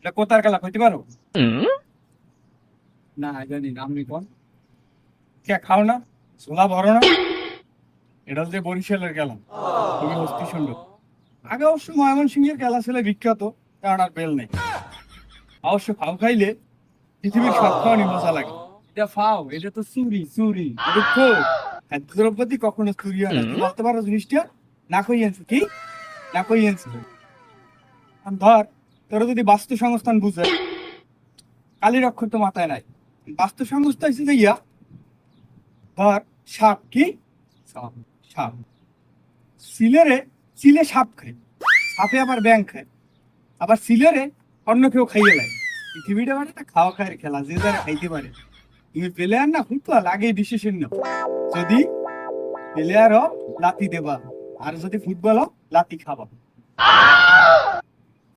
এটা কোথার খেলা কইতে পারো? না জানি না আপনি কোন? কে খাও না? ছোলা ভরো না? এটা হচ্ছে বরিশালের খেলা। তুমি অস্থি সুন্দর আগে অবশ্য ময়মনসিংহের খেলা ছিল বিখ্যাত কারণ আর বেল নেই। অবশ্য ফাউ খাইলে পৃথিবীর সব খাওয়ানি মজা লাগে। এটা ফাও এটা তো চুরি চুরি। এটা তো দ্রৌপদী কখনো চুরি হয় না। বলতে পারো জিনিসটা? না কই আনছি কি? না কই আর ধর, তোরা যদি বাস্তু সংস্থান বুঝে কালীর অক্ষর তো মাথায় নাই। বাস্তু সংস্থা হিসেবে ইয়া, ধর, সাপ কি? সাপ সাপ। সিলেরে, সিলে সাপ খায়। সাপে আবার ব্যাং খায়। আবার সিলেরে অন্য কেউ খাইয়ে লাগে পৃথিবীটা মানে একটা খাওয়া খায়ের খেলা, যে যারা খাইতে পারে। তুমি প্লেয়ার না ফুটবল আগে ডিসিশন যদি প্লেয়ার হও লাতি দেবা। আর যদি ফুটবল হোক লাতি খাবা।